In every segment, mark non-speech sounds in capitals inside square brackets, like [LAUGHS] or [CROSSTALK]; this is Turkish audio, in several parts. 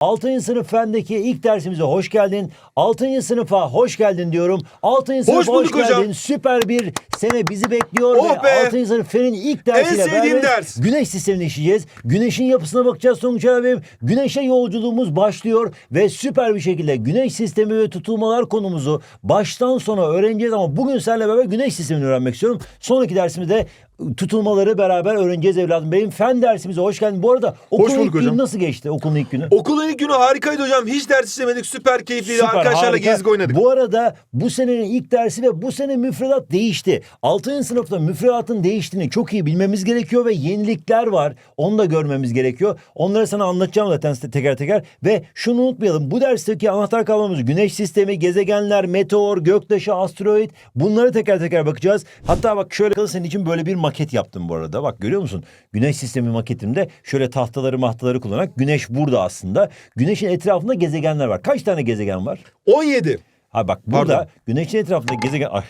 6. sınıf fendeki ilk dersimize hoş geldin. 6. sınıfa hoş geldin diyorum. 6. sınıfa hoş, bulduk geldin. hocam. Süper bir sene bizi bekliyor. Oh ve be. 6. sınıf fenin ilk dersiyle sevdiğim beraber ders. güneş sistemini işleyeceğiz. Güneşin yapısına bakacağız sonuç olarak. Güneşe yolculuğumuz başlıyor ve süper bir şekilde güneş sistemi ve tutulmalar konumuzu baştan sona öğreneceğiz ama bugün seninle beraber güneş sistemini öğrenmek istiyorum. Sonraki dersimizde tutulmaları beraber öğreneceğiz evladım. Benim fen dersimize hoş geldin. Bu arada okulun bulduk ilk günü hocam. nasıl geçti? Okulun ilk günü? Okulun ilk günü harikaydı hocam. Hiç ders işlemedik. Süper keyifliydi. Süper, Arkadaşlarla harika. gezdik oynadık. Bu arada bu senenin ilk dersi ve bu sene müfredat değişti. 6. sınıfta müfredatın değiştiğini çok iyi bilmemiz gerekiyor ve yenilikler var. Onu da görmemiz gerekiyor. Onları sana anlatacağım zaten teker teker. Ve şunu unutmayalım. Bu dersteki anahtar kavramımız güneş sistemi, gezegenler, meteor, göktaşı, asteroid. Bunları teker teker bakacağız. Hatta bak şöyle senin için böyle bir maket yaptım bu arada. Bak görüyor musun? Güneş sistemi maketimde şöyle tahtaları mahtaları kullanarak güneş burada aslında. Güneşin etrafında gezegenler var. Kaç tane gezegen var? 17. Ha bak burada Pardon. güneşin etrafında gezegen ay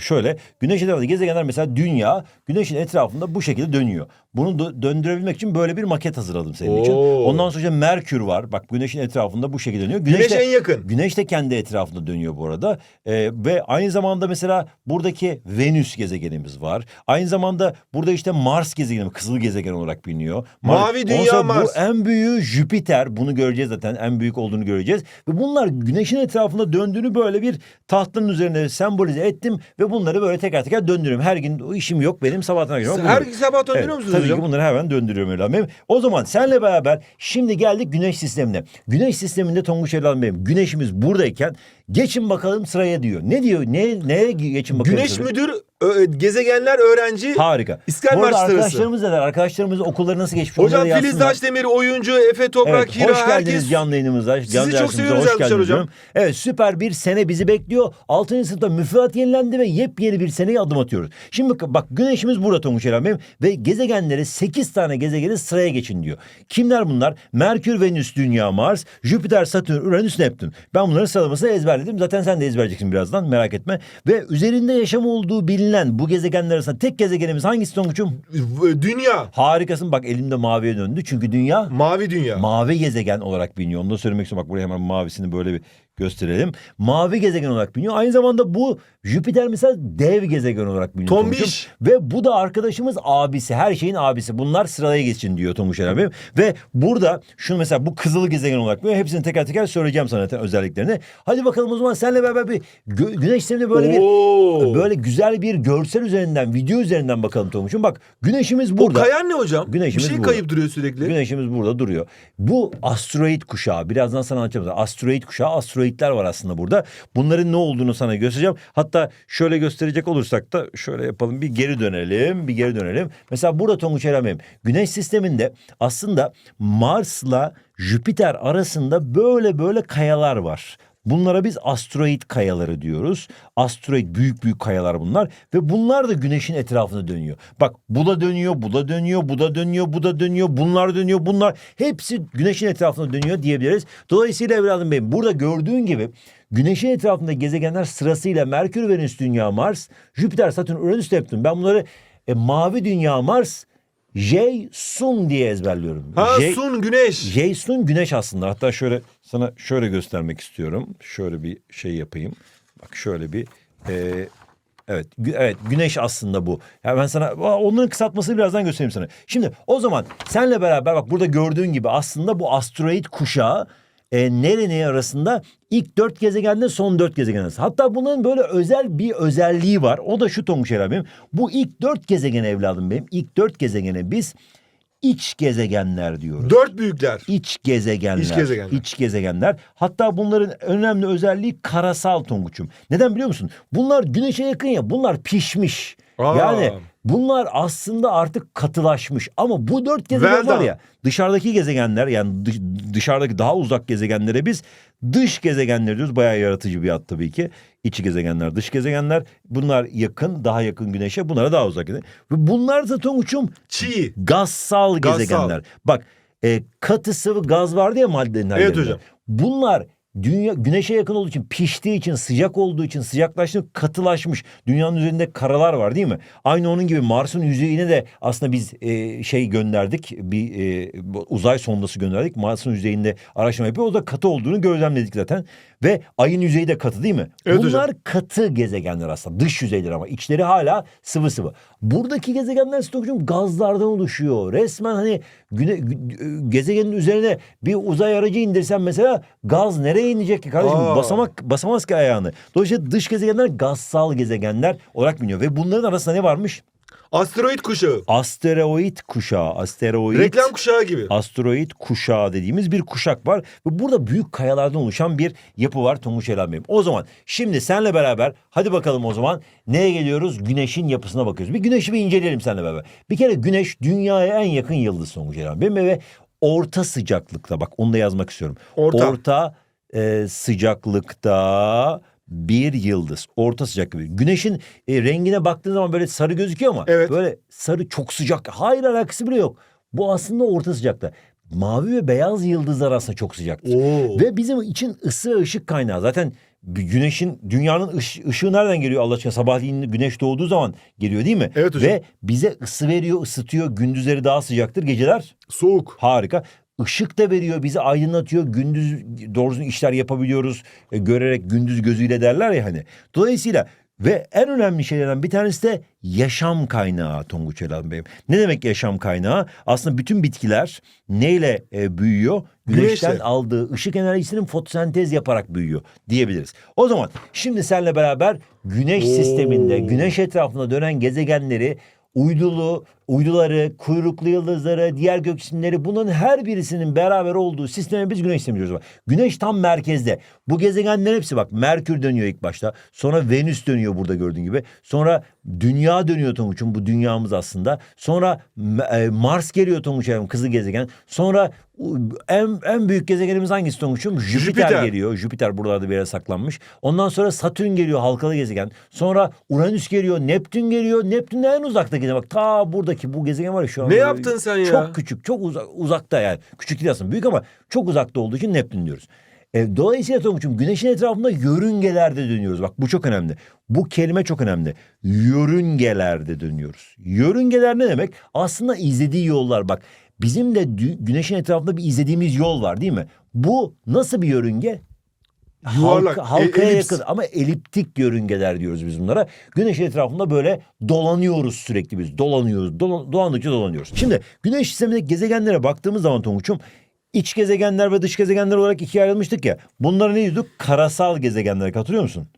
şöyle güneşin etrafında gezegenler mesela dünya güneşin etrafında bu şekilde dönüyor. Bunu dö- döndürebilmek için böyle bir maket hazırladım senin için. Oo. Ondan sonra Merkür var. Bak güneşin etrafında bu şekilde dönüyor. Güneş de- en yakın. Güneş de kendi etrafında dönüyor bu arada. Ee, ve aynı zamanda mesela buradaki Venüs gezegenimiz var. Aynı zamanda burada işte Mars gezegeni, kızıl gezegen olarak biliniyor. Mavi Ondan dünya sonra Mars. Bu en büyüğü Jüpiter. Bunu göreceğiz zaten. En büyük olduğunu göreceğiz. Ve bunlar güneşin etrafında döndüğünü böyle bir tahtanın üzerinde sembolize ettim. Ve bunları böyle teker teker döndürüyorum. Her gün o işim yok benim sabahtan akşama. Her bunları- sabah döndürüyor Evet, musunuz tabii hocam? ki bunları hemen döndürüyorum Evladım benim. O zaman senle beraber şimdi geldik güneş sistemine. Güneş sisteminde Tonguç Evladım benim. Güneşimiz buradayken geçin bakalım sıraya diyor. Ne diyor? Ne, neye geçin bakalım Güneş sıraya? müdür, ö- gezegenler öğrenci. Harika. İskender Bu arada arkadaşlarımız neler? Arkadaşlarımız okulları nasıl geçmiş? Hocam Onları Filiz yazsınlar. Daşdemir oyuncu, Efe Toprak, Evet, Hira hoş geldiniz herkes. canlı yayınımıza. Sizi canlı çok dersimize seviyoruz hoş geldiniz hocam. diyorum. Evet süper bir sene bizi bekliyor. 6. sınıfta müfredat yenilendi ve yepyeni bir seneye adım atıyoruz. Şimdi bak, bak güneşimiz burada Tonguç Eren ve gezegenleri 8 tane gezegeni sıraya geçin diyor. Kimler bunlar? Merkür, Venüs, Dünya, Mars, Jüpiter, Satürn, Uranüs, Neptün. Ben bunların sıralamasını ezberledim. Zaten sen de ezberleyeceksin birazdan merak etme. Ve üzerinde yaşam olduğu bilinen bu gezegenler arasında tek gezegenimiz hangisi Tonguç'um? Dünya. Harikasın bak elimde maviye döndü. Çünkü dünya Mavi dünya. mavi gezegen olarak biliniyor. Onu da söylemek istiyorum. Bak buraya hemen mavisini böyle bir gösterelim. Mavi gezegen olarak biliniyor. Aynı zamanda bu Jüpiter mesela dev gezegen olarak biliniyor. Tombiş. Ve bu da arkadaşımız abisi. Her şeyin abisi. Bunlar sıraya geçin diyor Eren Bey. Ve burada şunu mesela bu kızıl gezegen olarak biliniyor. Hepsini teker teker söyleyeceğim sana zaten özelliklerini. Hadi bakalım o zaman senle beraber bir gö- güneş sistemine böyle bir Oo. böyle güzel bir görsel üzerinden, video üzerinden bakalım Tonguç'um. Bak güneşimiz Bu burada. kayan ne hocam? Güneşimiz Bir şey burada. kayıp duruyor sürekli. Güneşimiz burada duruyor. Bu asteroid kuşağı. Birazdan sana anlatacağım. Asteroid kuşağı. Asteroidler var aslında burada. Bunların ne olduğunu sana göstereceğim. Hatta şöyle gösterecek olursak da şöyle yapalım. Bir geri dönelim. Bir geri dönelim. Mesela burada Tonguç Erenbey'im. Güneş sisteminde aslında Mars'la Jüpiter arasında böyle böyle kayalar var. Bunlara biz asteroid kayaları diyoruz. Asteroid büyük büyük kayalar bunlar ve bunlar da güneşin etrafında dönüyor. Bak bu da dönüyor, bu da dönüyor, bu da dönüyor, bu da dönüyor, bunlar dönüyor, bunlar hepsi güneşin etrafında dönüyor diyebiliriz. Dolayısıyla evladım benim burada gördüğün gibi güneşin etrafında gezegenler sırasıyla Merkür, Venüs, Dünya, Mars, Jüpiter, Satürn, Uranüs, Neptün. Ben bunları e, mavi dünya Mars, J Sun diye ezberliyorum. Ha J- sun güneş. Jason güneş aslında. Hatta şöyle sana şöyle göstermek istiyorum. Şöyle bir şey yapayım. Bak şöyle bir e, evet gü- evet güneş aslında bu. Ya ben sana onların kısaltmasını birazdan göstereyim sana. Şimdi o zaman senle beraber bak burada gördüğün gibi aslında bu asteroid kuşağı e, nerenin arasında ilk dört gezegende son dört gezegen arası. Hatta bunun böyle özel bir özelliği var. O da şu Tonguç benim. Bu ilk dört gezegen evladım benim. İlk dört gezegene biz iç gezegenler diyoruz. Dört büyükler. İç gezegenler. İç gezegenler. İç gezegenler. Hatta bunların önemli özelliği karasal tonguçum. Neden biliyor musun? Bunlar güneşe yakın ya. Bunlar pişmiş. Aa. Yani bunlar aslında artık katılaşmış. Ama bu dört gezegen Well var ya. Dışarıdaki gezegenler yani dış- dışarıdaki daha uzak gezegenlere biz dış gezegenler diyoruz. Bayağı yaratıcı bir ad tabii ki. İç gezegenler, dış gezegenler. Bunlar yakın, daha yakın güneşe. Bunlara daha uzak. Ve bunlar da tonguçum Çiğ. Gazsal Gazsal. gezegenler. Bak e, katı sıvı gaz vardı ya maddenin Evet hocam. Bunlar dünya güneşe yakın olduğu için, piştiği için, sıcak olduğu için, sıcaklaştığı katılaşmış. Dünyanın üzerinde karalar var değil mi? Aynı onun gibi Mars'ın yüzeyine de aslında biz e, şey gönderdik. Bir e, uzay sondası gönderdik. Mars'ın yüzeyinde araştırma yapıyor. O da katı olduğunu gözlemledik zaten. Ve ayın yüzeyi de katı değil mi? Evet Bunlar hocam. katı gezegenler aslında. Dış yüzeyler ama içleri hala sıvı sıvı. Buradaki gezegenler Stockholm gazlardan oluşuyor. Resmen hani güne, gü- gezegenin üzerine bir uzay aracı indirsen mesela gaz nereye inecek ki kardeşim? Aa. Basamak basamaz ki ayağını. Dolayısıyla dış gezegenler gazsal gezegenler olarak biliniyor. Ve bunların arasında ne varmış? Asteroid kuşağı. Asteroid kuşağı. Asteroid. Reklam kuşağı gibi. Asteroid kuşağı dediğimiz bir kuşak var. Ve burada büyük kayalardan oluşan bir yapı var Tonguç Elen Bey'im. O zaman şimdi senle beraber hadi bakalım o zaman neye geliyoruz? Güneşin yapısına bakıyoruz. Bir güneşi bir inceleyelim seninle beraber. Bir kere güneş dünyaya en yakın yıldız Tonguç Elen Bey'im ve orta sıcaklıkta bak onu da yazmak istiyorum. Orta. Orta e, sıcaklıkta bir yıldız. Orta sıcaklık. Güneşin e, rengine baktığın zaman böyle sarı gözüküyor ama Evet. böyle sarı çok sıcak. Hayır alakası bile yok. Bu aslında orta sıcakta. Mavi ve beyaz yıldızlar aslında çok sıcaktır. Oo. Ve bizim için ısı ve ışık kaynağı. Zaten güneşin, dünyanın ış- ışığı nereden geliyor Allah aşkına? Sabahleyin güneş doğduğu zaman geliyor değil mi? Evet hocam. Ve bize ısı veriyor, ısıtıyor. Gündüzleri daha sıcaktır. Geceler Soğuk. Harika. Işık da veriyor, bizi aydınlatıyor. Gündüz doğrusu işler yapabiliyoruz. E, görerek gündüz gözüyle derler ya hani. Dolayısıyla ve en önemli şeylerden bir tanesi de yaşam kaynağı Tonguç Elen Bey'im. Ne demek yaşam kaynağı? Aslında bütün bitkiler neyle e, büyüyor? Güneşten Güneşle. aldığı ışık enerjisinin fotosentez yaparak büyüyor diyebiliriz. O zaman şimdi seninle beraber güneş Oo. sisteminde güneş etrafında dönen gezegenleri uydulu, uyduları, kuyruklu yıldızları, diğer gök cisimleri bunların her birisinin beraber olduğu sisteme biz güneş sistemi diyoruz. Güneş tam merkezde. Bu gezegenlerin hepsi bak Merkür dönüyor ilk başta. Sonra Venüs dönüyor burada gördüğün gibi. Sonra Dünya dönüyor Tonguç'um bu dünyamız aslında. Sonra e, Mars geliyor Tonguç'um kızı gezegen. Sonra en, en büyük gezegenimiz hangisi Tonguç'um? Jüpiter, Jüpiter. geliyor. Jüpiter buralarda bir yere saklanmış. Ondan sonra Satürn geliyor halkalı gezegen. Sonra Uranüs geliyor. Neptün geliyor. Neptün en uzaktaki. Bak ta buradaki bu gezegen var ya şu an. Ne yaptın sen ya? Çok küçük. Çok uza- uzakta yani. Küçük değil aslında. Büyük ama çok uzakta olduğu için Neptün diyoruz. E, dolayısıyla Tonguç'um güneşin etrafında yörüngelerde dönüyoruz. Bak bu çok önemli. Bu kelime çok önemli. Yörüngelerde dönüyoruz. Yörüngeler ne demek? Aslında izlediği yollar. Bak bizim de güneşin etrafında bir izlediğimiz yol var değil mi? Bu nasıl bir yörünge? Yuvarlak, Halka, halkaya e- elips. yakın ama eliptik yörüngeler diyoruz biz bunlara. Güneş etrafında böyle dolanıyoruz sürekli biz. Dolanıyoruz. Dolan, dolandıkça dolanıyoruz. Şimdi güneş sistemindeki gezegenlere baktığımız zaman Tonguç'um iç gezegenler ve dış gezegenler olarak ikiye ayrılmıştık ya. Bunlara ne diyorduk? Karasal gezegenler hatırlıyor musun?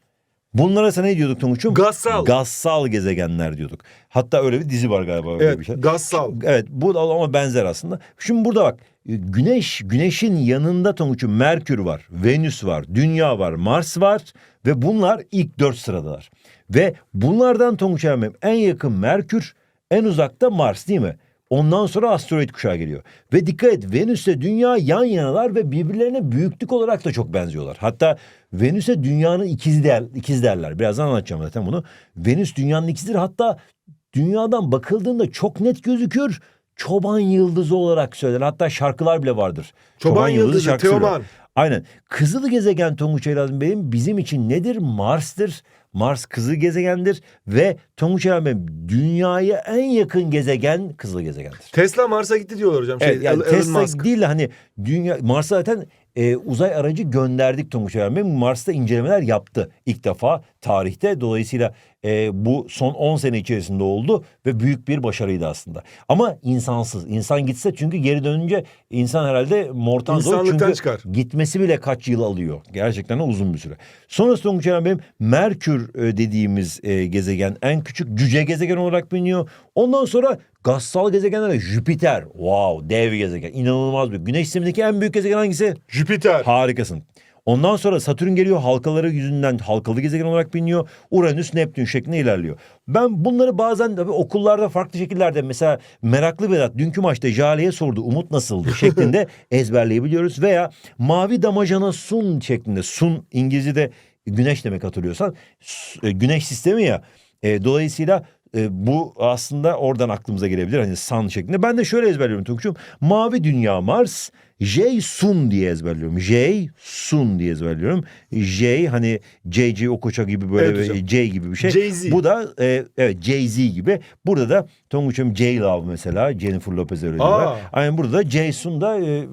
Bunlara sen ne diyorduk Tonguç'um? Gazsal. Gazsal gezegenler diyorduk. Hatta öyle bir dizi var galiba. Öyle Evet. bir şey. Gazsal. Evet bu da ama benzer aslında. Şimdi burada bak e, güneş güneşin yanında Tonguç'un Merkür var, Venüs var, Dünya var, Mars var ve bunlar ilk dört sıradalar. Ve bunlardan Tonguç Ermem en yakın Merkür, en uzakta Mars değil mi? Ondan sonra asteroid kuşağı geliyor. Ve dikkat et Venüs'le Dünya yan yanalar ve birbirlerine büyüklük olarak da çok benziyorlar. Hatta Venüs'e Dünya'nın ikizi, der, ikiz derler. Birazdan anlatacağım zaten bunu. Venüs Dünya'nın ikizidir. Hatta dünyadan bakıldığında çok net gözükür. Çoban yıldızı olarak söylenir. Hatta şarkılar bile vardır. Çoban yıldızı, şarkısı bile var. Teoman. Aynen. Kızıl gezegen Tonguç Elazığ Bey'im bizim için nedir? Mars'tır. Mars kızıl gezegendir ve Tonguç Elazığ Bey'im dünyaya en yakın gezegen kızıl gezegendir. Tesla Mars'a gitti diyorlar hocam. Şey, Evet, yani Elon Tesla Musk. değil de hani dünya Mars'a zaten e, uzay aracı gönderdik Tonguç Bey. Mars'ta incelemeler yaptı ilk defa tarihte. Dolayısıyla e, bu son 10 sene içerisinde oldu ve büyük bir başarıydı aslında. Ama insansız. İnsan gitse çünkü geri dönünce insan herhalde mortan zor. Çünkü çıkar. gitmesi bile kaç yıl alıyor. Gerçekten uzun bir süre. Sonrası Tonguç Bey'im Merkür e, dediğimiz e, gezegen en küçük cüce gezegen olarak biliniyor. Ondan sonra gazsal gezegenler Jüpiter. Wow dev gezegen. İnanılmaz bir. Güneş sistemindeki en büyük gezegen hangisi? Jüpiter. Harikasın. Ondan sonra Satürn geliyor halkaları yüzünden halkalı gezegen olarak biliniyor. Uranüs, Neptün şeklinde ilerliyor. Ben bunları bazen tabii okullarda farklı şekillerde mesela meraklı Vedat dünkü maçta Jale'ye sordu Umut nasıldı [LAUGHS] şeklinde ezberleyebiliyoruz. Veya mavi damacana sun şeklinde sun İngilizce'de güneş demek hatırlıyorsan e, güneş sistemi ya. E, dolayısıyla e, bu aslında oradan aklımıza gelebilir hani sun şeklinde. Ben de şöyle ezberliyorum Tunç'um. Mavi dünya Mars, J Sun diye ezberliyorum. J Sun diye ezberliyorum. J hani JJ Okocha gibi böyle Evet hocam. J gibi bir şey. Jay-Z. Bu da e, evet Jay-Z gibi. Burada da Tonguç'um J Love mesela Jennifer Lopez öyle diyorlar. Aynen burada da J Sun da e,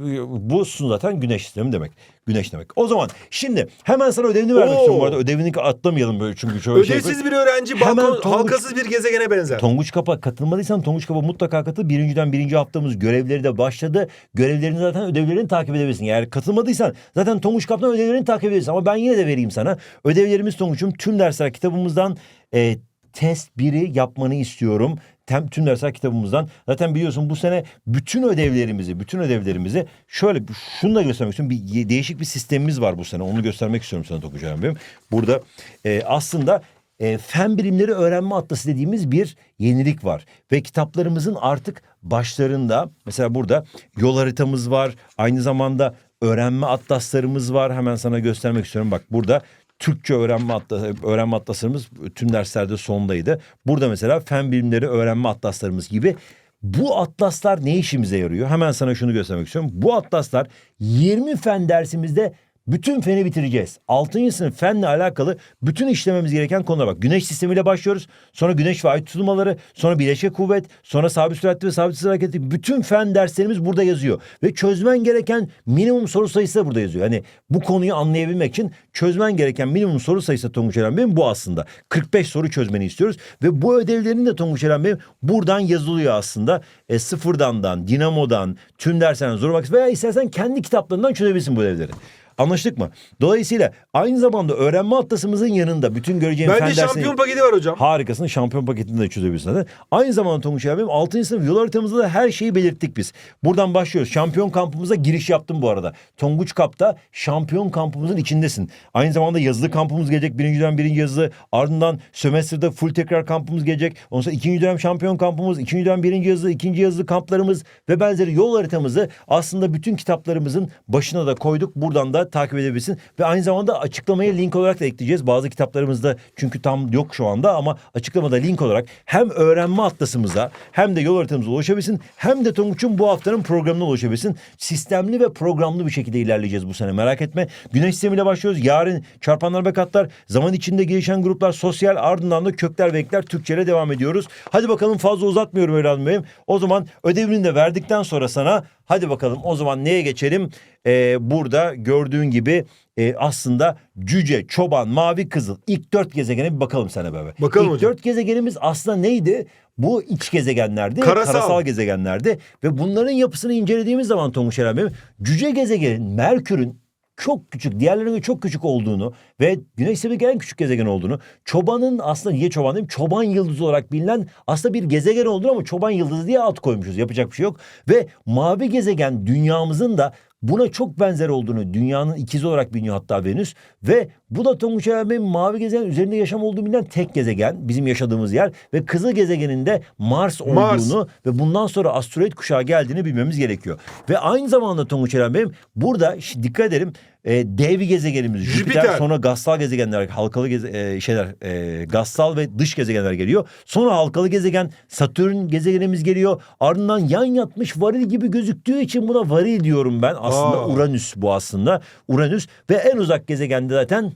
bu Sun zaten güneş sistemi demek. Güneş demek. O zaman şimdi hemen sana ödevini vermek Oo. istiyorum bu arada. Ödevini atlamayalım böyle çünkü şöyle şey Ödevsiz bir öğrenci Hemen balkon, Tonguç- halkasız bir gezegene benzer. Tonguç Kap'a katılmadıysan Tonguç Kap'a mutlaka katıl. Birinciden birinci haftamız görevleri de başladı. Görevlerini zaten ödevlerini takip edebilirsin. Eğer katılmadıysan zaten Tonguç Kap'tan ödevlerini takip edebilirsin. Ama ben yine de vereyim sana. Ödevlerimiz Tonguç'um tüm dersler kitabımızdan e, test 1'i yapmanı istiyorum. Tem, tüm dersler kitabımızdan. Zaten biliyorsun bu sene bütün ödevlerimizi, bütün ödevlerimizi şöyle şunu da göstermek istiyorum. Bir değişik bir sistemimiz var bu sene. Onu göstermek istiyorum sana Hocam benim. Burada e, aslında e, fen bilimleri öğrenme atlası dediğimiz bir yenilik var. Ve kitaplarımızın artık başlarında mesela burada yol haritamız var. Aynı zamanda öğrenme atlaslarımız var. Hemen sana göstermek istiyorum. Bak burada Türkçe öğrenme, atlas, öğrenme atlaslarımız tüm derslerde sondaydı. Burada mesela fen bilimleri öğrenme atlaslarımız gibi bu atlaslar ne işimize yarıyor? Hemen sana şunu göstermek istiyorum. Bu atlaslar 20 fen dersimizde bütün feni bitireceğiz. 6. sınıf fenle alakalı bütün işlememiz gereken konular bak. Güneş sistemiyle başlıyoruz. Sonra güneş ve ay tutulmaları, sonra bileşik kuvvet, sonra sabit süratli ve sabit hız hareketi. Bütün fen derslerimiz burada yazıyor. Ve çözmen gereken minimum soru sayısı da burada yazıyor. Yani bu konuyu anlayabilmek için çözmen gereken minimum soru sayısı Tonguç Eren Bey'in bu aslında. 45 soru çözmeni istiyoruz. Ve bu ödevlerin de Tonguç Eren Bey'in buradan yazılıyor aslında. E, sıfırdandan, dinamodan, tüm derslerden zor vakit veya istersen kendi kitaplarından çözebilirsin bu ödevleri. Anlaştık mı? Dolayısıyla aynı zamanda öğrenme atlasımızın yanında bütün göreceğin fen Bende dersini... şampiyon paketi var hocam. Harikasın. Şampiyon paketini de çözebilirsin zaten. Aynı zamanda Tonguç abim 6. sınıf yol haritamızda da her şeyi belirttik biz. Buradan başlıyoruz. Şampiyon kampımıza giriş yaptım bu arada. Tonguç Kap'ta şampiyon kampımızın içindesin. Aynı zamanda yazılı kampımız gelecek. Birinci dönem birinci yazılı. Ardından sömestrde full tekrar kampımız gelecek. Ondan sonra ikinci dönem şampiyon kampımız, ikinci dönem birinci yazılı, ikinci yazılı kamplarımız ve benzeri yol haritamızı aslında bütün kitaplarımızın başına da koyduk. Buradan da takip edebilirsin. Ve aynı zamanda açıklamaya link olarak da ekleyeceğiz. Bazı kitaplarımızda çünkü tam yok şu anda ama açıklamada link olarak hem öğrenme atlasımıza hem de yol haritamıza ulaşabilsin hem de Tonguç'un bu haftanın programına ulaşabilsin. Sistemli ve programlı bir şekilde ilerleyeceğiz bu sene merak etme. Güneş sistemiyle başlıyoruz. Yarın çarpanlar ve katlar, zaman içinde gelişen gruplar, sosyal ardından da kökler ve ekler Türkçe'yle devam ediyoruz. Hadi bakalım fazla uzatmıyorum evladım. O zaman ödevini de verdikten sonra sana hadi bakalım o zaman neye geçelim? Ee, burada gördüğün gibi e, aslında cüce, çoban, mavi kızıl ilk dört gezegene bir bakalım sana beraber. Bakalım ilk hocam. dört gezegenimiz aslında neydi? Bu iç gezegenlerdi. Karasal. Karasal gezegenlerdi. Ve bunların yapısını incelediğimiz zaman Tonguç Eren Bey, cüce gezegenin Merkür'ün çok küçük, diğerlerine göre çok küçük olduğunu ve Güneş sistemindeki en küçük gezegen olduğunu, çobanın aslında niye çoban diyeyim, çoban yıldızı olarak bilinen aslında bir gezegen olduğunu ama çoban yıldızı diye ad koymuşuz. Yapacak bir şey yok. Ve mavi gezegen dünyamızın da buna çok benzer olduğunu, dünyanın ikizi olarak biliniyor hatta Venüs. Ve bu da Tonguç Eren Bey'in mavi gezegen üzerinde yaşam olduğu bilinen tek gezegen, bizim yaşadığımız yer. Ve kızıl gezegenin de Mars olduğunu Mars. ve bundan sonra asteroid kuşağı geldiğini bilmemiz gerekiyor. Ve aynı zamanda Tonguç Bey'im burada dikkat edelim e, dev gezegenimiz Jüpiter, Jüpiter. sonra gazsal gezegenler halkalı geze, e, şeyler e, gazsal ve dış gezegenler geliyor. Sonra halkalı gezegen Satürn gezegenimiz geliyor. Ardından yan yatmış varil gibi gözüktüğü için buna varil diyorum ben. Aslında Aa. Uranüs bu aslında. Uranüs ve en uzak gezegende zaten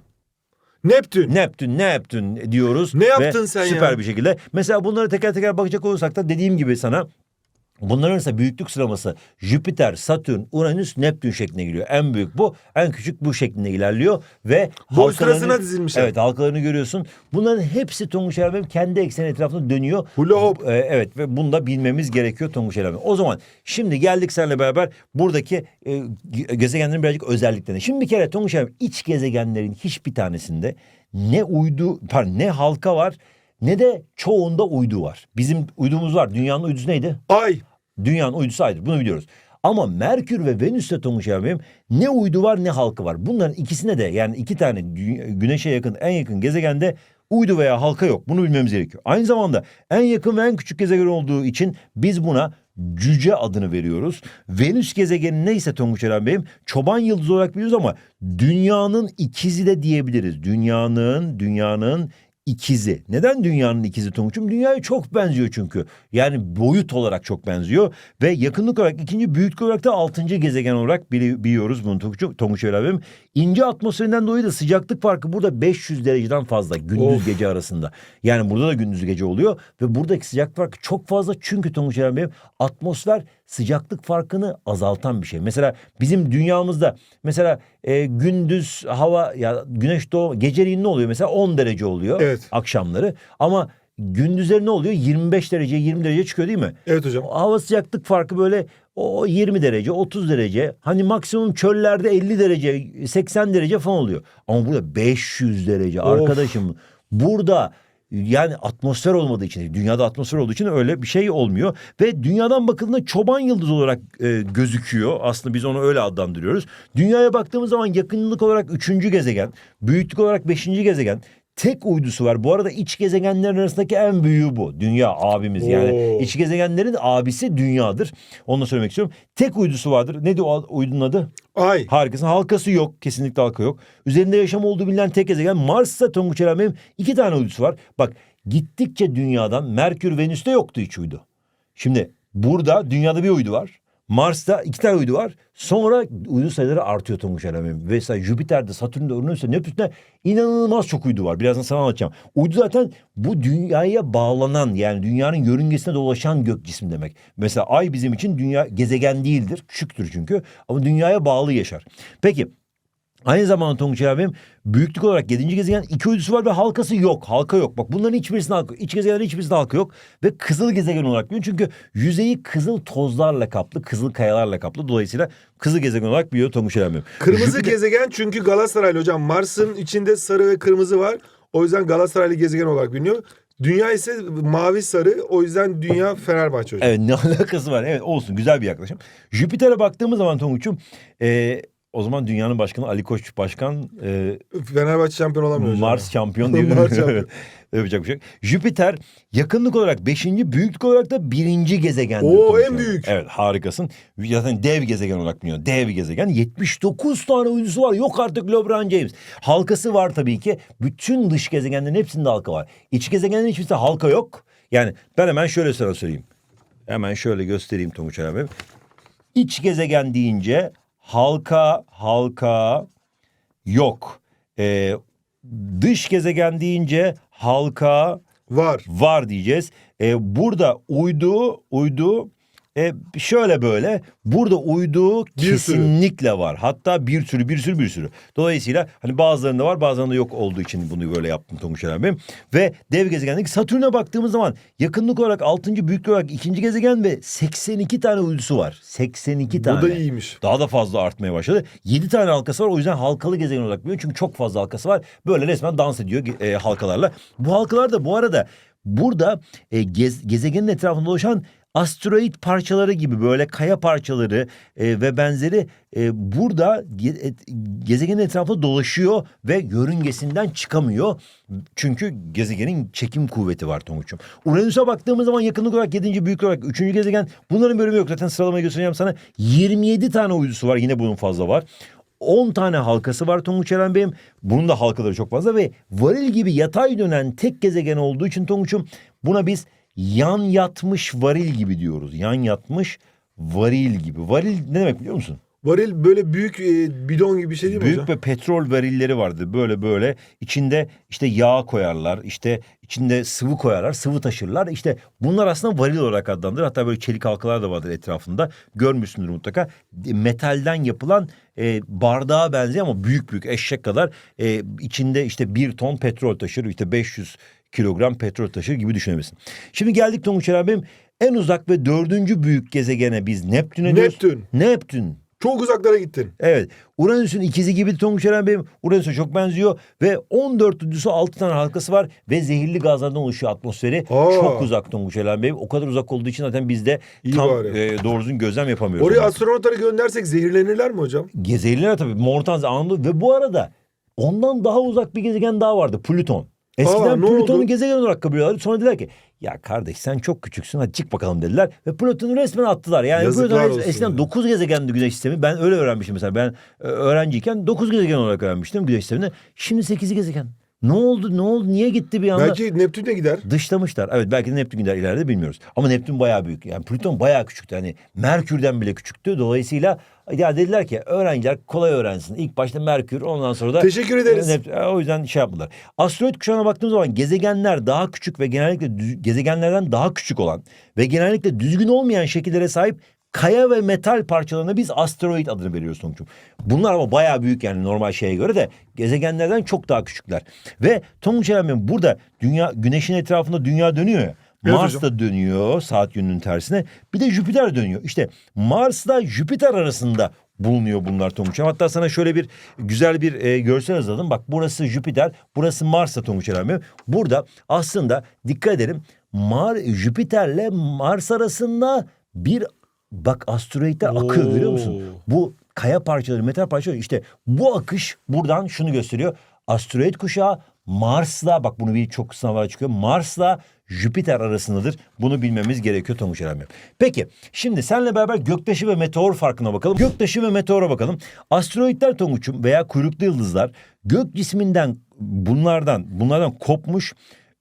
Neptün. Neptün, Neptün diyoruz. Ne yaptın Ve sen Süper ya? bir şekilde. Mesela bunları teker teker bakacak olursak da dediğim gibi sana Bunların ise büyüklük sıralaması Jüpiter, Satürn, Uranüs, Neptün şeklinde geliyor. En büyük bu, en küçük bu şeklinde ilerliyor ve Boy sırasına dizilmişler. Evet, halkalarını görüyorsun. Bunların hepsi Tonguç Ermem kendi ekseni etrafında dönüyor. Hula hop. Ee, evet ve bunu da bilmemiz gerekiyor Tonguç Ermem. O zaman şimdi geldik seninle beraber buradaki e, ge- gezegenlerin birazcık özelliklerine. Şimdi bir kere Tonguç Ermem iç gezegenlerin hiçbir tanesinde ne uydu, pardon ne halka var ne de çoğunda uydu var. Bizim uydumuz var. Dünyanın uydusu neydi? Ay. Dünyanın uydusu ayrı. Bunu biliyoruz. Ama Merkür ve Venüs'te Tonguç Ermem ne uydu var ne halka var. Bunların ikisine de yani iki tane güneşe yakın en yakın gezegende uydu veya halka yok. Bunu bilmemiz gerekiyor. Aynı zamanda en yakın ve en küçük gezegen olduğu için biz buna cüce adını veriyoruz. Venüs gezegeni neyse Tonguç Eren Bey'im çoban yıldızı olarak biliyoruz ama dünyanın ikizi de diyebiliriz. Dünyanın, dünyanın ikizi. Neden dünyanın ikizi Tonguç'um? Dünyaya çok benziyor çünkü. Yani boyut olarak çok benziyor. Ve yakınlık olarak ikinci büyüklük olarak da altıncı gezegen olarak bili- biliyoruz bunu Tonguç'um. Tonguç Öyle abim. İnce atmosferinden dolayı da sıcaklık farkı burada 500 dereceden fazla gündüz Of. gece arasında. Yani burada da gündüz gece oluyor ve buradaki sıcaklık farkı çok fazla çünkü Tonguç Öyle abim atmosfer sıcaklık farkını azaltan bir şey. Mesela bizim dünyamızda mesela e, gündüz hava ya güneş doğu geceliğin ne oluyor mesela 10 derece oluyor Evet. akşamları ama gündüzleri ne oluyor 25 derece 20 derece çıkıyor değil mi? Evet hocam. Hava sıcaklık farkı böyle o 20 derece 30 derece hani maksimum çöllerde 50 derece 80 derece falan oluyor. Ama burada 500 derece Of. arkadaşım burada yani atmosfer olmadığı için dünyada atmosfer olduğu için öyle bir şey olmuyor. Ve dünyadan bakıldığında çoban yıldız olarak e, gözüküyor. Aslında biz onu öyle adlandırıyoruz. Dünyaya baktığımız zaman yakınlık olarak üçüncü gezegen büyüklük olarak beşinci gezegen tek uydusu var bu arada iç gezegenlerin arasındaki en büyüğü bu dünya abimiz yani Oo. iç gezegenlerin abisi dünyadır onu da söylemek istiyorum tek uydusu vardır nedir o uydunun adı Ay. Harikasın. Halkası yok. Kesinlikle halka yok. Üzerinde yaşam olduğu bilinen tek gezegen Mars'ta Tonguç Eren benim iki tane uydusu var. Bak gittikçe dünyadan Merkür Venüs'te yoktu hiç uydu. Şimdi burada dünyada bir uydu var. Mars'ta iki tane uydu var. Sonra uydu sayıları artıyor Tonguç benim. Mesela Jüpiter'de, Satürn'de, Uranüs'te, Neptün'de inanılmaz çok uydu var. Birazdan sana anlatacağım. Uydu zaten bu dünyaya bağlanan yani dünyanın yörüngesine dolaşan gök cismi demek. Mesela ay bizim için dünya gezegen değildir. Küçüktür çünkü ama dünyaya bağlı yaşar. Peki Aynı zamanda Tonguç abim büyüklük olarak 7. gezegen iki uydusu var ve halkası yok. Halka yok. Bak bunların hiçbirisinde halka İç gezegenlerin hiçbirisinde halka yok. Ve kızıl gezegen olarak biliyor. Çünkü yüzeyi kızıl tozlarla kaplı, kızıl kayalarla kaplı. Dolayısıyla kızıl gezegen olarak biliyor Tonguç abim. Kırmızı Jüpiter- gezegen çünkü Galatasaraylı hocam. Mars'ın içinde sarı ve kırmızı var. O yüzden Galatasaraylı gezegen olarak biliniyor. Dünya ise mavi sarı. O yüzden dünya Fenerbahçe hocam. Evet ne [LAUGHS] alakası var? Evet olsun güzel bir yaklaşım. Jüpiter'e baktığımız zaman Tonguç'um e, o zaman dünyanın başkanı Ali Koç başkan e, Fenerbahçe şampiyon olamıyor hocam. Mars şampiyon [LAUGHS] diye Mars şampiyon. [LAUGHS] Yapacak bir şey yok. Jüpiter yakınlık olarak beşinci, büyüklük olarak da birinci gezegen. Oo, en büyük. Evet harikasın. Zaten dev gezegen olarak biliniyor. Dev gezegen. 79 tane uydusu var. Yok artık LeBron James. Halkası var tabii ki. Bütün dış gezegenlerin hepsinde halka var. İç gezegenlerin hiçbirisinde halka yok. Yani ben hemen şöyle sana söyleyeyim. Hemen şöyle göstereyim Tonguç abi. İç gezegen deyince halka halka yok. Ee, dış gezegen deyince halka Var. var diyeceğiz. Ee, burada uydu uydu e, şöyle böyle burada uydu Bir sürü. kesinlikle var. Hatta bir sürü bir sürü bir sürü. Dolayısıyla hani bazılarında var bazılarında yok olduğu için bunu böyle yaptım Tonguç Bey. Ve dev gezegendeki Satürn'e baktığımız zaman yakınlık olarak 6. büyüklük olarak ikinci gezegen ve 82 tane uydusu var. 82 Bu tane. da iyiymiş. Daha da fazla artmaya başladı. 7 tane halkası var o yüzden halkalı gezegen olarak biliyor. Çünkü çok fazla halkası var. Böyle resmen dans ediyor e, halkalarla. Bu halkalar da bu arada burada e, gez- gezegenin etrafında dolaşan asteroid parçaları gibi böyle kaya parçaları e, ve benzeri e, burada ge- et- gezegenin etrafında dolaşıyor ve yörüngesinden çıkamıyor. Çünkü gezegenin çekim kuvveti var Tonguç'um. Uranüs'e baktığımız zaman yakınlık olarak 7. büyük olarak 3. gezegen. Bunların bölümü yok zaten sıralamayı göstereceğim sana. 27 tane uydusu var yine bunun fazla var. 10 tane halkası var Tonguç Eren Bey'im. Bunun da halkaları çok fazla ve varil gibi yatay dönen tek gezegen olduğu için Tonguç'um buna biz yan yatmış varil gibi diyoruz. Yan yatmış varil gibi. Varil ne demek biliyor musun? Varil böyle büyük e, bidon gibi bir şey değil mi Büyük hocam? ve petrol varilleri vardı böyle böyle içinde işte yağ koyarlar işte içinde sıvı koyarlar sıvı taşırlar işte bunlar aslında varil olarak adlandırılır hatta böyle çelik halkalar da vardır etrafında görmüşsündür mutlaka metalden yapılan e, bardağa benzeyen ama büyük büyük eşek kadar e, içinde işte bir ton petrol taşır işte 500 kilogram petrol taşır gibi düşünebilirsin. Şimdi geldik Tonguç abim en uzak ve dördüncü büyük gezegene biz Neptün'e diyoruz. Neptün. Neptün. Çok uzaklara gittin. Evet. Uranüs'ün ikizi gibi Tonguç Bey'im. Uranüs'e çok benziyor. Ve 14 uydusu 6 tane halkası var. Ve zehirli gazlardan oluşuyor atmosferi. Aa. Çok uzak Tonguç Bey'im. O kadar uzak olduğu için zaten biz de İyi tam bari. e, doğru düzgün gözlem yapamıyoruz. Oraya astronotları göndersek zehirlenirler mi hocam? Gezegенler tabii. Mortans anlı ve bu arada ondan daha uzak bir gezegen daha vardı. Plüton. Eskiden Aa, ne Plüton'u oldu? gezegen olarak kabul ediyorlardı. Sonra dediler ki ya kardeş sen çok küçüksün hadi çık bakalım dediler. Ve Plüton'u resmen attılar. Yani Yazıklar Plüton olsun eskiden ya. 9 gezegendi güneş sistemi. Ben öyle öğrenmiştim mesela. Ben e, öğrenciyken 9 gezegen olarak öğrenmiştim güneş sistemini. Şimdi 8 gezegen. Ne oldu ne oldu niye gitti bir anda? Belki Neptün'e gider. Dışlamışlar. Evet belki de Neptün gider ileride bilmiyoruz. Ama Neptün bayağı büyük. Yani Plüton bayağı küçüktü. Hani Merkür'den bile küçüktü. Dolayısıyla ya dediler ki öğrenciler kolay öğrensin. İlk başta Merkür ondan sonra da Teşekkür ederiz. Neptün. O yüzden şey yaptılar. Asteroid kuşağına baktığımız zaman gezegenler daha küçük ve genellikle düz- gezegenlerden daha küçük olan ve genellikle düzgün olmayan şekillere sahip kaya ve metal parçalarına biz asteroid adını veriyoruz Tonguç'um. Bunlar ama bayağı büyük yani normal şeye göre de gezegenlerden çok daha küçükler. Ve Tonguç Eren burada dünya güneşin etrafında dünya dönüyor ya. Evet Mars hocam. da dönüyor saat yönünün tersine. Bir de Jüpiter dönüyor. İşte Mars'la Jüpiter arasında bulunuyor bunlar Tonguç. Eren. Hatta sana şöyle bir güzel bir e, görsel hazırladım. Bak burası Jüpiter, burası Mars'ta Tonguç Bey. Burada aslında dikkat edelim. Mar Jüpiter'le Mars arasında bir bak asteroidler akıyor görüyor musun? Bu kaya parçaları, metal parçaları işte bu akış buradan şunu gösteriyor. Asteroid kuşağı Mars'la bak bunu bir çok sınavlara çıkıyor. Mars'la Jüpiter arasındadır. Bunu bilmemiz gerekiyor Tonguç Bey. Peki şimdi seninle beraber göktaşı ve meteor farkına bakalım. Göktaşı ve meteora bakalım. Asteroidler Tonguç'um veya kuyruklu yıldızlar gök cisminden bunlardan bunlardan kopmuş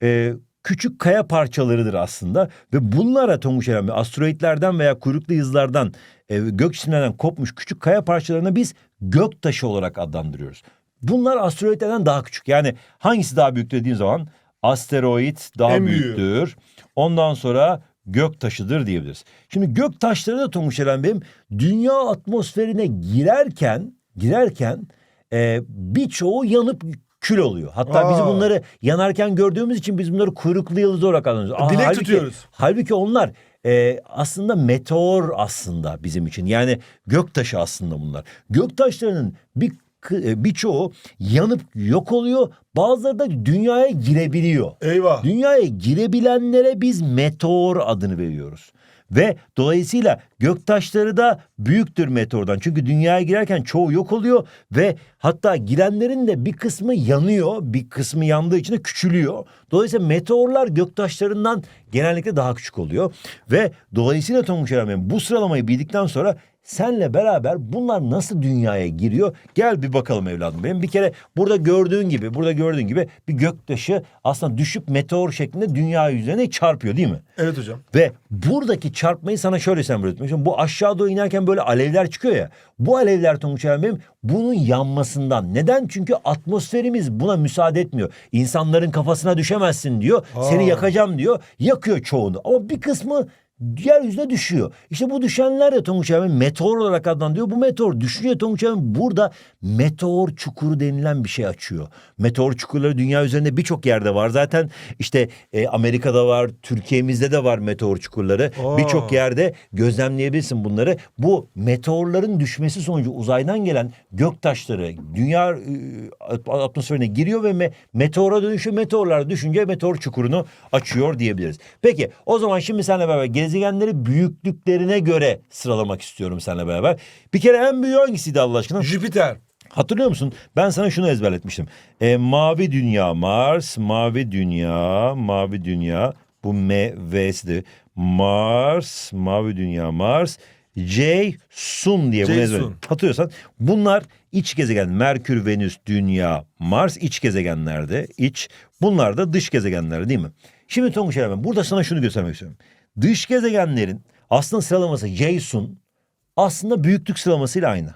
e, küçük kaya parçalarıdır aslında ve bunlara Tonguç Bey asteroidlerden veya kuyruklu yıldızlardan e, gök cisimlerden kopmuş küçük kaya parçalarına biz göktaşı olarak adlandırıyoruz. Bunlar asteroidlerden daha küçük. Yani hangisi daha büyük dediğin zaman asteroid daha En büyüğü. büyüktür. Ondan sonra gök taşıdır diyebiliriz. Şimdi gök taşları da Tonguç Eren Bey'im dünya atmosferine girerken girerken e, birçoğu yanıp kül oluyor. Hatta biz Aa. bunları yanarken gördüğümüz için biz bunları kuyruklu yıldız olarak adlandırıyoruz. Aa, Dilek halbuki- tutuyoruz. Halbuki onlar e, aslında meteor aslında bizim için. Yani göktaşı aslında bunlar. Göktaşlarının bir birçoğu yanıp yok oluyor. Bazıları da dünyaya girebiliyor. Eyvah. Dünyaya girebilenlere biz meteor adını veriyoruz. Ve dolayısıyla göktaşları da büyüktür meteordan. Çünkü dünyaya girerken çoğu yok oluyor ve hatta girenlerin de bir kısmı yanıyor. Bir kısmı yandığı için de küçülüyor. Dolayısıyla meteorlar göktaşlarından genellikle daha küçük oluyor. Ve dolayısıyla Tonguç bu sıralamayı bildikten sonra senle beraber bunlar nasıl dünyaya giriyor? Gel bir bakalım evladım benim. Bir kere burada gördüğün gibi, burada gördüğün gibi bir göktaşı aslında düşüp meteor şeklinde dünya yüzeyine çarpıyor değil mi? Evet hocam. Ve buradaki çarpmayı sana şöyle etmek istiyorum. Bu aşağı doğru inerken böyle alevler çıkıyor ya. Bu alevler Tonguç benim bunun yanmasından. Neden? Çünkü atmosferimiz buna müsaade etmiyor. İnsanların kafasına düşemezsin diyor. Seni Aa. yakacağım diyor. Yakıyor çoğunu. Ama bir kısmı yeryüzüne düşüyor. İşte bu düşenler de Tonguç Eren meteor olarak adlandırıyor. Bu meteor düşünce Tonguç Eren burada meteor çukuru denilen bir şey açıyor. Meteor çukurları dünya üzerinde birçok yerde var. Zaten işte e, Amerika'da var, Türkiye'mizde de var meteor çukurları. Birçok yerde gözlemleyebilirsin bunları. Bu meteorların düşmesi sonucu uzaydan gelen göktaşları dünya e, atmosferine giriyor ve me- meteora dönüşüyor. Meteorlar düşünce meteor çukurunu açıyor diyebiliriz. Peki o zaman şimdi seninle beraber gezegenleri büyüklüklerine göre sıralamak istiyorum seninle beraber. Bir kere en büyüğü hangisiydi Allah aşkına? Jüpiter. Hatırlıyor musun? Ben sana şunu ezberletmiştim. E, mavi dünya Mars, mavi dünya, mavi dünya. Bu M, V'sidi. Mars, mavi dünya Mars. J, Sun diye bunu. Sun. Hatırlıyorsan bunlar iç gezegen. Merkür, Venüs, Dünya, Mars iç gezegenlerde. iç. Bunlar da dış gezegenler değil mi? Şimdi Tonguç Eren, burada sana şunu göstermek istiyorum. Dış gezegenlerin aslında sıralaması J, Sun aslında büyüklük sıralamasıyla aynı.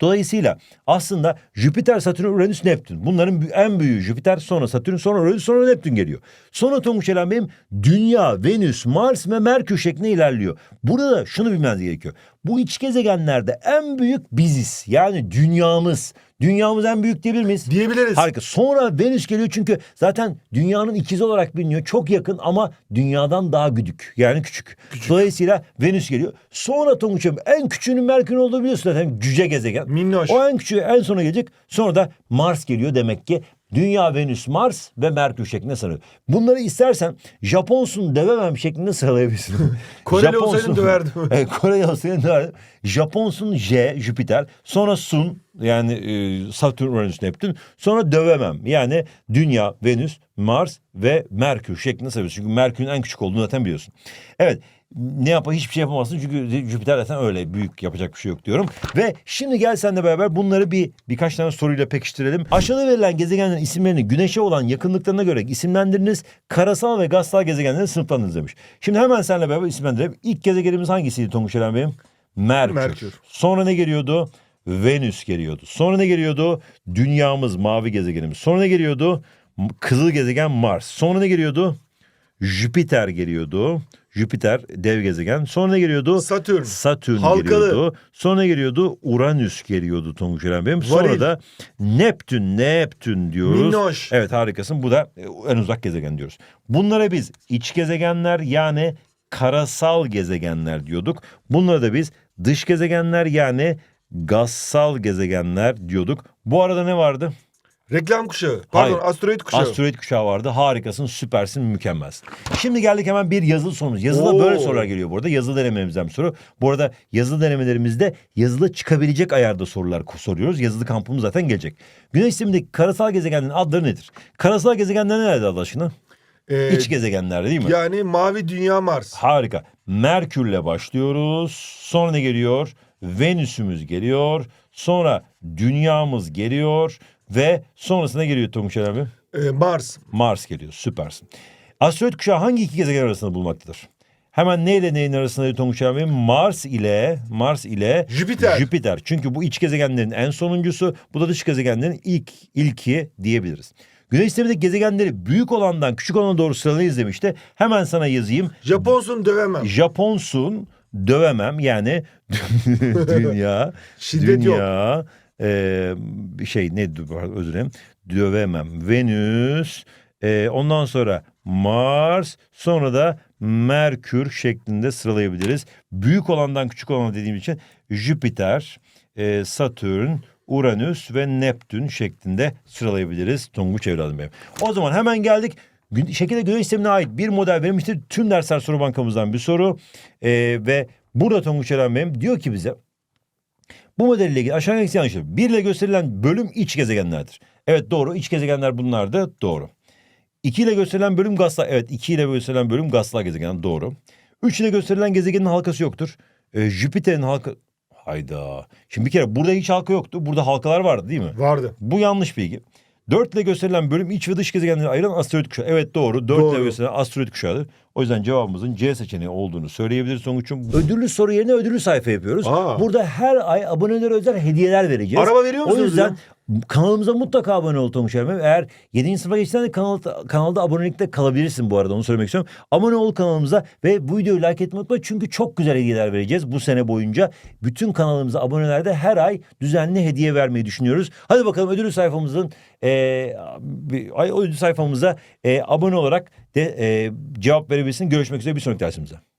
Dolayısıyla aslında Jüpiter, Satürn, Uranüs, Neptün. Bunların en büyüğü Jüpiter, sonra Satürn, sonra Uranüs, sonra Neptün geliyor. Sonra Tonguç Elen benim Dünya, Venüs, Mars ve Merkür şeklinde ilerliyor. Burada da şunu bilmeniz gerekiyor. Bu iç gezegenlerde en büyük biziz. Yani dünyamız. Dünyamız en büyük diyebilir miyiz? Diyebiliriz. Harika. Sonra Venüs geliyor çünkü zaten dünyanın ikizi olarak biliniyor. Çok yakın ama dünyadan daha güdük. Yani küçük. Dolayısıyla Venüs geliyor. Sonra Tonguç'um en küçüğünün Merkür olduğu biliyorsun zaten cüce gezegen. Minnoş. O en küçüğü en sona gelecek. Sonra da Mars geliyor demek ki. Dünya, Venüs, Mars ve Merkür şeklinde sıralıyor. Bunları istersen Japonsun dövemem şeklinde sıralayabilirsin. [LAUGHS] Koreli Japonsun- olsaydım döverdim. [LAUGHS] Koreli olsaydım döverdim. Japonsun J, Jüpiter. Sonra Sun, yani e, Satürn, Uranüs, Neptün. Sonra dövemem yani Dünya, Venüs, Mars ve Merkür şeklinde sayıyoruz. Çünkü Merkür'ün en küçük olduğunu zaten biliyorsun. Evet ne yapa hiçbir şey yapamazsın çünkü Jüpiter zaten öyle büyük yapacak bir şey yok diyorum. Ve şimdi gel sen de beraber bunları bir birkaç tane soruyla pekiştirelim. Aşağıda verilen gezegenlerin isimlerini güneşe olan yakınlıklarına göre isimlendiriniz. Karasal ve gazsal gezegenleri sınıflandırınız demiş. Şimdi hemen seninle beraber isimlendirelim. İlk gezegenimiz hangisiydi Tonguç Eren Bey'im? Merkür. Merkür. Sonra ne geliyordu? Venüs geliyordu. Sonra ne geliyordu? Dünyamız, mavi gezegenimiz. Sonra ne geliyordu? Kızıl gezegen Mars. Sonra ne geliyordu? Jüpiter geliyordu. Jüpiter dev gezegen. Sonra ne geliyordu? Satürn. Satürn Halkalı. geliyordu. Sonra ne geliyordu? Uranüs geliyordu Tonguç Eren Bey'im. Sonra Varil. da Neptün, Neptün diyoruz. Minnoş. Evet harikasın. Bu da e, en uzak gezegen diyoruz. Bunlara biz iç gezegenler yani karasal gezegenler diyorduk. Bunlara da biz dış gezegenler yani gazsal gezegenler diyorduk. Bu arada ne vardı? Reklam kuşağı. Pardon Hayır. asteroid kuşağı. Asteroid kuşağı vardı. Harikasın, süpersin, mükemmelsin. Şimdi geldik hemen bir yazılı sorumuz. Yazıda Oo. böyle sorular geliyor bu arada. Yazılı denememizden bir soru. Bu arada yazılı denemelerimizde yazılı çıkabilecek ayarda sorular soruyoruz. Yazılı kampımız zaten gelecek. Güneş sistemindeki karasal gezegenlerin adları nedir? Karasal gezegenler nerede Allah aşkına? Ee, İç gezegenlerde değil mi? yani mavi dünya Mars. Harika. Merkürle başlıyoruz. Sonra ne geliyor? Venüs'ümüz geliyor. Sonra dünyamız geliyor. Ve sonrasında geliyor Tonguç abi? Ee, Mars. Mars geliyor. Süpersin. Asteroid kuşağı hangi iki gezegen arasında bulunmaktadır? Hemen neyle neyin arasında Tonguç abi? Mars ile Mars ile Jüpiter. Jüpiter. Çünkü bu iç gezegenlerin en sonuncusu, bu da dış gezegenlerin ilk ilki diyebiliriz. Güneş sistemindeki gezegenleri büyük olandan küçük olana doğru sıralayız demişti. Hemen sana yazayım. Japonsun dövemem. Japonsun dövemem yani [LAUGHS] dünya Şiddet dünya e, bir şey ne özür dilerim dövemem Venüs e, ondan sonra Mars sonra da Merkür şeklinde sıralayabiliriz. Büyük olandan küçük olana dediğim için Jüpiter, e, Satürn, Uranüs ve Neptün şeklinde sıralayabiliriz Tonguç evladım benim. O zaman hemen geldik. Gün- Şekilde güneş sistemine ait bir model verilmiştir. Tüm dersler soru bankamızdan bir soru. Ee, ve burada Tonguç Eren benim diyor ki bize bu modelle ilgili aşağıdaki yanlışlar. Bir ile gösterilen bölüm iç gezegenlerdir. Evet doğru iç gezegenler bunlardı doğru. İki ile gösterilen bölüm gazlar. Evet iki ile gösterilen bölüm gazlar gezegen doğru. Üç ile gösterilen gezegenin halkası yoktur. Ee, Jüpiter'in halka... Hayda. Şimdi bir kere burada hiç halka yoktu. Burada halkalar vardı değil mi? Vardı. Bu yanlış bilgi. 4 ile gösterilen bölüm iç ve dış gezegenleri ayıran asteroid kuşağı. Evet doğru. 4 ile gösterilen asteroid kuşağıdır. O yüzden cevabımızın C seçeneği olduğunu söyleyebiliriz Tonguç'um. Ödüllü soru yerine ödüllü sayfa yapıyoruz. Aa. Burada her ay abonelere özel hediyeler vereceğiz. Araba veriyor O musunuz yüzden kanalımıza mutlaka abone ol Tonguç Ermem. Eğer 7. sınıfa geçsen de kanal, kanalda abonelikte kalabilirsin bu arada onu söylemek istiyorum. Abone ol kanalımıza ve bu videoyu like etmeyi unutma. Çünkü çok güzel hediyeler vereceğiz bu sene boyunca. Bütün kanalımıza abonelerde her ay düzenli hediye vermeyi düşünüyoruz. Hadi bakalım ödüllü sayfamızın e, ödül sayfamıza e, abone olarak de e, cevap verebilirsin. Görüşmek üzere bir sonraki dersimizde.